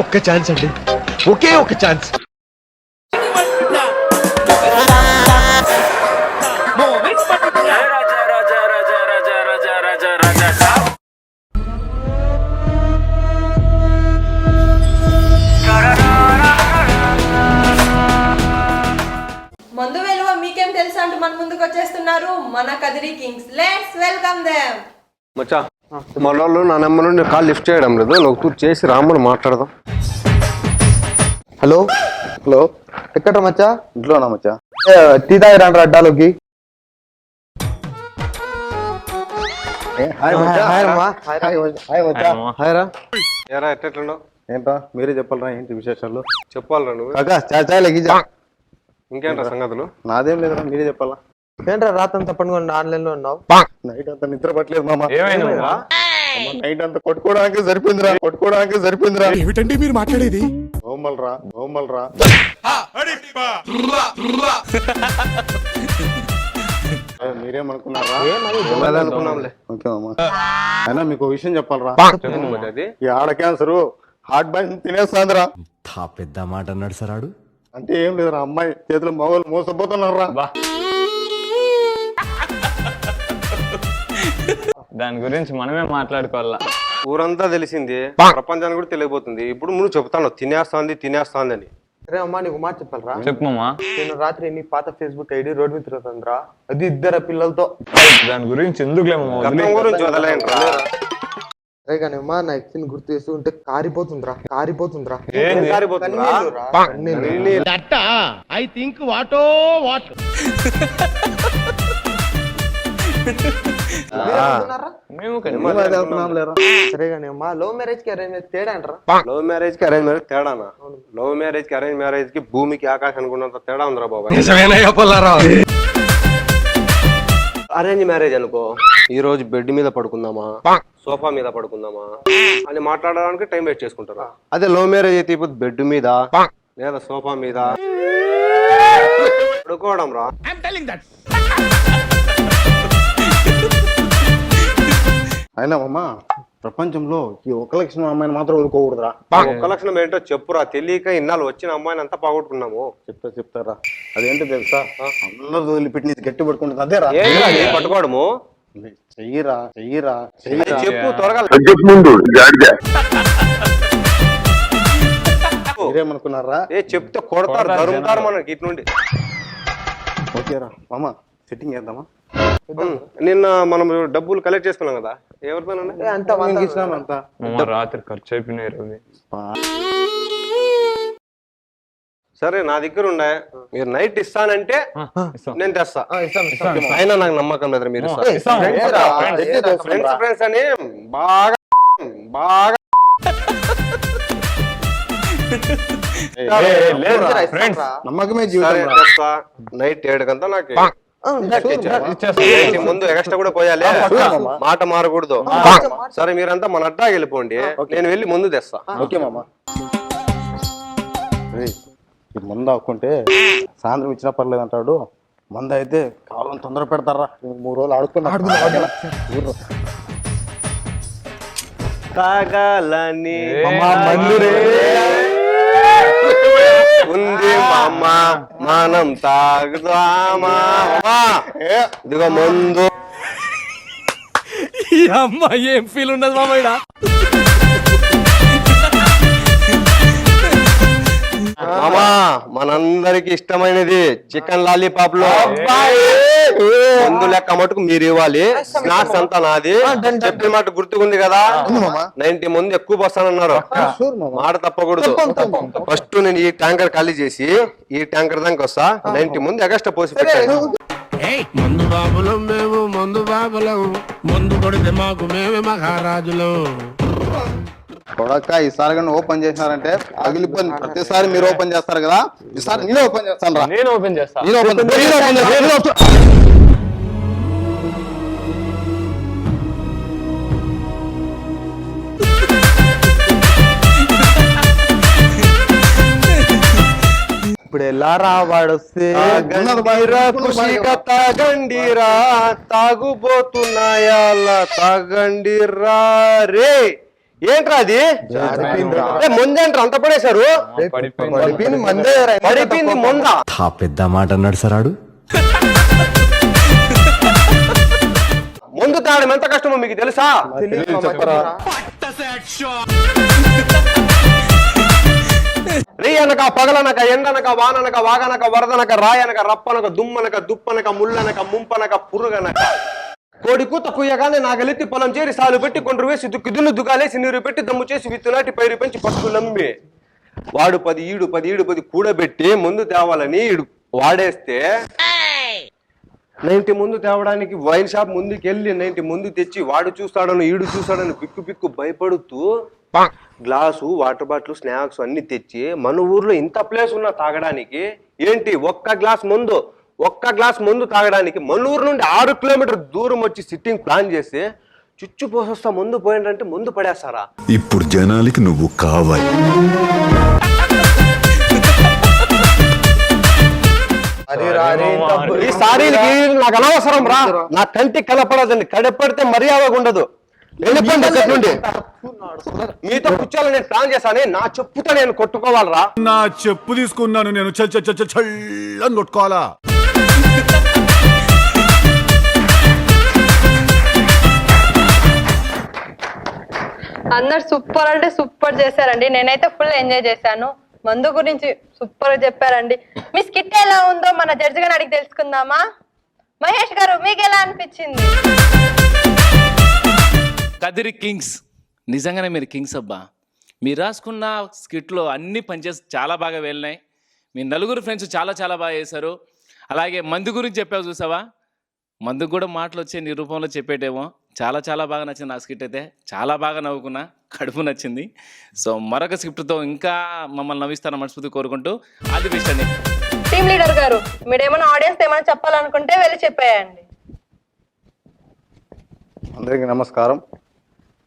ఒక్క ఛాన్స్ అండి. ఒకే ఒక ఛాన్స్. మందు వెలువ మీకేం తెలుసా అంటూ మన ముందుకు వచ్చేస్తున్నారు మన Kadiri kings. Let's welcome them మచ్చా మన వాళ్ళు నా నెంబర్ నుండి కాల్ లిఫ్ట్ చేయడం లేదు. నువ్వు చేసి రామ్మని మాట్లాడదాం. హలో? హలో. ఎక్కడ మచ్చా? ఇంట్లోనా మచ్చా? ఏ, టీ తాగిరంటారా అడ్డాలోకి. ఏరా ఏంట్రా? మీరే చెప్పాలరా ఏంటి విశేషాలు? చెప్పాలరా నువ్వు? కాకా చాయ్ ఇంకేంట్రా సంగతులు? నాదేం లేదురా మీరే చెప్పాలా? ఏంట్రా రాత్రంతా పండుగ ఆన్లైన్లో ఉన్నావు నైట్ అంతా నిద్ర పట్టలేదు మామ. ఏమైందా నైట్ అంతా కొట్టుకోవడానికి సరిపోయిందిరా కొట్టుకోవడానికి సరిపోయిందిరా. ఏమిటండి మీరు మాట్లాడేది? గోమల్రా గోమల్రా మీరేమనుకున్నారా? అనుకున్నాంలే ఓకే మామ. అయినా మీకు ఒక విషయం చెప్పాలరా? చెప్పు మరి అది. ఈ ఆడ క్యాన్సర్ హార్ట్ బైన్ తినేస్తాందిరా. పెద్ద మాట అన్నాడు సరాడు అంటే ఏం లేదురా అమ్మాయి చేతిలో మగవాళ్ళు మోసపోతున్నారా దాని గురించి మనమే మాట్లాడుకోవాలా? ఊరంతా తెలిసింది ప్రపంచానికి కూడా తెలియబోతుంది. ఇప్పుడు నువ్వు చెప్తాను తినేస్తాంది తినేస్తాంది అని. రే అమ్మా నీకు మాట చెప్పాలరా? చెప్పమ్మా నేను రాత్రి నీ పాత ఫేస్బుక్ ఐడి రోడ్ మీద తిరుగుతుందిరా. అది ఇద్దరు పిల్లలతో. దాని గురించి ఎందుకులేమమ్మా గతం గురించి వదలేంట్రా రే కానీ అమ్మా నా ఎక్స్ని గుర్తు చేస్తూ ఉంటే కారిపోతుందిరా కారిపోతుందిరా. ఏంది? కారిపోతుందా? కన్నీళ్ళురా, కన్నీళ్ళు. కన్నీళ్ళు. మీరేమనుకున్నారా? మేము మేము అదే అనుకున్నాం సరే కానీ లవ్ మ్యారేజ్కి అరేంజ్ తేడా అంటారా లవ్ మ్యారేజ్కి అరేంజ్ మ్యారేజ్ తేడానా? లవ్ మ్యారేజ్కి అరేంజ్ మ్యారేజ్కి భూమికి ఆకాశానికి ఉన్నంత తేడా ఉందిరా బాబాయ్. అరేంజ్ మ్యారేజ్ అనుకో. ఈ రోజు బెడ్ మీద పడుకుందామా? సోఫా మీద పడుకుందామా? అని మాట్లాడడానికి టైం వేస్ట్ చేసుకుంటారా? అదే లవ్ మ్యారేజ్ అయితే ఇప్పుడు బెడ్ మీద లేదా సోఫా మీద? పడుకోవడం రా అయినా అమ్మ ప్రపంచంలో ఈ ఒక లక్షణం అమ్మాయిని మాత్రం వదులుకోకూడదురా. ఒక్క లక్షణం ఏంటో చెప్పురా తెలియక ఇన్నాళ్ళు వచ్చిన అమ్మాయిని అంతా పోగొట్టుకున్నాము. చెప్తా చెప్తారా? అదేంటో తెలుసా? అందరూ వదిలిపెట్టి నీది గట్టి పట్టుకుంటుంది అదేరా? పట్టుకోవడము. చెయ్యిరా చెయ్యిరా చెప్పు త్వరగా. మీరేమనుకున్నారా? ఏ చెప్తే కొడతారు తరుముతారు మనకి ఇటు నుండి ఓకేరా మామ సెట్టింగ్ చేద్దామా? నిన్న మనం డబ్బులు కలెక్ట్ చేసుకున్నాం కదా. అంతా అంతా? రాత్రి ఖర్చు అయిపోయినాయి సరే నా దగ్గర ఉండే. మీరు నైట్ ఇస్తానంటే. నేను తెస్తా. అయినా నాకు నమ్మకం లేదు మీరు? ఫ్రెండ్స్ ఫ్రెండ్స్ అని బాగా బాగా. నమ్మకమే జీవితం నైట్ ఏడుకంతా నాకు ఆ, ఇచ్చేస్తాం. ఏంటి ముందు ఎక్స్ట్రా కూడా పోయాలి. మాట మారకూడదు. సరే మీరంతా మన అడ్డా వెళ్ళిపోండి. నేను వెళ్ళి ముందు తెస్తా. ఓకే మామ. ఏయ్, ఈ మందు ఆకుంటే సాయంత్రం ఇచ్చినా పర్లేదు అంటాడు. మంద అయితే కావాలని తొందర పెడతారా? మూడు రోజులు ఆడుకున్నా. తాగాలని మామ, మందురే. ఉంది మామ మనం తాగుదామా? మామా, ఇదిగో ముందు. ఈ అమ్మాయి ఏం ఫీల్ ఉండదు మామయ్య మామా మనందరికి ఇష్టమైనది చికెన్ లాలీపాప్లో ముందు లెక్క మటుకు మీరు ఇవ్వాలి. స్నాక్స్ అంతా నాది. చెప్పిన మాట గుర్తుకుంది కదా? నైన్టీ ముందు ఎక్కువ వస్తానన్నారు మాట తప్పకూడదు. ఫస్ట్ నేను ఈ ట్యాంకర్ ఖాళీ చేసి ఈ ట్యాంకర్ దానికి వస్తా. నైన్టీ ముందు ఎగస్ట్రా పోసి పెట్టాను మందు బాబులం మేము మందు బాబులం. మందు కొడితే మాకు మేమే మహారాజులం. కొడక ఈసారి కానీ ఓపెన్ చేసినారంటే పగిలిపోయింది ప్రతిసారి మీరు ఓపెన్ చేస్తారు కదా. ఈసారి నేను ఓపెన్ చేస్తాను రా. నేను ఓపెన్ చేస్తా. నేను ఓపెన్ నేను ఓపెన్ చేస్తాను ఇప్పుడు ఎలారా వాడు వస్తే తాగండిరా ఖుషిగా తాగండిరా తాగుబోతున్నాయాల తాగండిరా రే. ఏంట్రా అది? ముందేంట్రా? అంత పడేశారు? పడిపోయింది. మందే ముంద? పెద్ద మాట అన్నాడు సరాడు ముందు తాగడం ఎంత కష్టమో మీకు తెలుసా? రీ అనక పగలనక ఎండనక వాననక వాగనక వరదనక రాయనక రప్పనక దుమ్మనక దుప్పనక ముల్లనక ముంపనక పురుగనక. కోడి కూత కుయ్యగానే నాగలెత్తి పొలం చేరి సాలు పెట్టి కొండ్రు వేసి దుక్కి దున్ను నీరు పెట్టి దమ్ము చేసి విత్తులాటి పైరు పెంచి పట్టుకులమ్మి వాడు పది ఈడు పది ఈడు పది కూడబెట్టి ముందు తేవాలని ఈడు వాడేస్తే నైన్టీ ముందు తేవడానికి వైన్ షాప్ ముందుకు వెళ్ళి నైన్టీ ముందు తెచ్చి వాడు చూస్తాడని ఈడు చూస్తాడని పిక్కు పిక్కు భయపడుతూ గ్లాసు వాటర్ బాటిల్ స్నాక్స్ అన్ని తెచ్చి మన ఊర్లో ఇంత ప్లేస్ ఉన్నా తాగడానికి ఏంటి ఒక్క గ్లాస్ ముందు? ఒక్క గ్లాస్ ముందు తాగడానికి మన ఊరు నుండి ఆరు కిలోమీటర్ దూరం వచ్చి సిట్టింగ్ ప్లాన్ చేసి చుచ్చు పోసొస్తా ముందు పోయిందంటే ముందు పడేస్తారా? ఇప్పుడు జనాలకి నువ్వు కావాలి. ఈ సారీలకి నాకు అనవసరం రా. నా కంటికి కనపడదండి. కడపడితే మర్యాదగా ఉండదు. వెళ్ళిపోండి అక్కడి నుండి? మీతో కూర్చోాలని నేను ప్లాన్ చేశాను. నా చెప్పుతో నేను కొట్టుకోవాలరా. నా చెప్పు తీసుకున్నాను నేను. చల్ చల్ చల్ చల్ చల్లని కొట్టుకోవాలా? అందరు సూపర్ అంటే సూపర్ చేశారండి. నేనైతే ఫుల్ ఎంజాయ్ చేశాను. మందు గురించి సూపర్ చెప్పారండి. మీ స్కిట్ ఎలా ఉందో మన జడ్జి గారిని అడిగి తెలుసుకుందామా? మహేష్ గారు మీకు ఎలా అనిపించింది? కదిరి కింగ్స్. నిజంగానే మీరు కింగ్స్ అబ్బా. మీరు రాసుకున్న స్కిట్లో అన్ని పనిచేసి చాలా బాగా వెళ్ళినాయి. మీ నలుగురు ఫ్రెండ్స్ చాలా చాలా బాగా చేశారు. అలాగే మందు గురించి చెప్పావు చూసావా? మందుకు కూడా మాటలు వచ్చే నీ రూపంలో చెప్పేటేమో. చాలా చాలా బాగా నచ్చింది నా స్కిట్ అయితే. చాలా బాగా నవ్వుకున్నా కడుపు నచ్చింది. సో మరొక స్క్రిప్ట్తో ఇంకా మమ్మల్ని నవ్విస్తారని మనస్ఫూర్తి కోరుకుంటూ అది బెస్ట్ అండి. టీమ్ లీడర్ గారు మీరు ఏమైనా ఆడియన్స్ ఏమైనా చెప్పాలనుకుంటే వెళ్ళి చెప్పేయండి. అందరికీ నమస్కారం.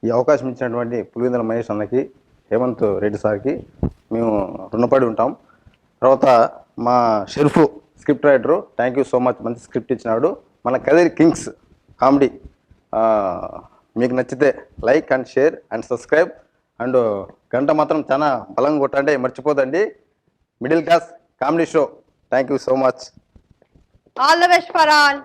ఈ అవకాశం ఇచ్చినటువంటి పులివెందుల మహేష్ అన్నకి హేమంత్ రెడ్డి సార్కి మేము రుణపడి ఉంటాం. తర్వాత మా షెర్ఫ్ script writer thank you so much మంచి స్క్రిప్ట్ ఇచ్చినాడు. మన కదిరి కింగ్స్ కామెడీ మీకు నచ్చితే like and share and subscribe. And గంట మాత్రం చాలా బలంగా కొట్టండి మర్చిపోదండి. Middle class comedy show. Thank you so much all the best for all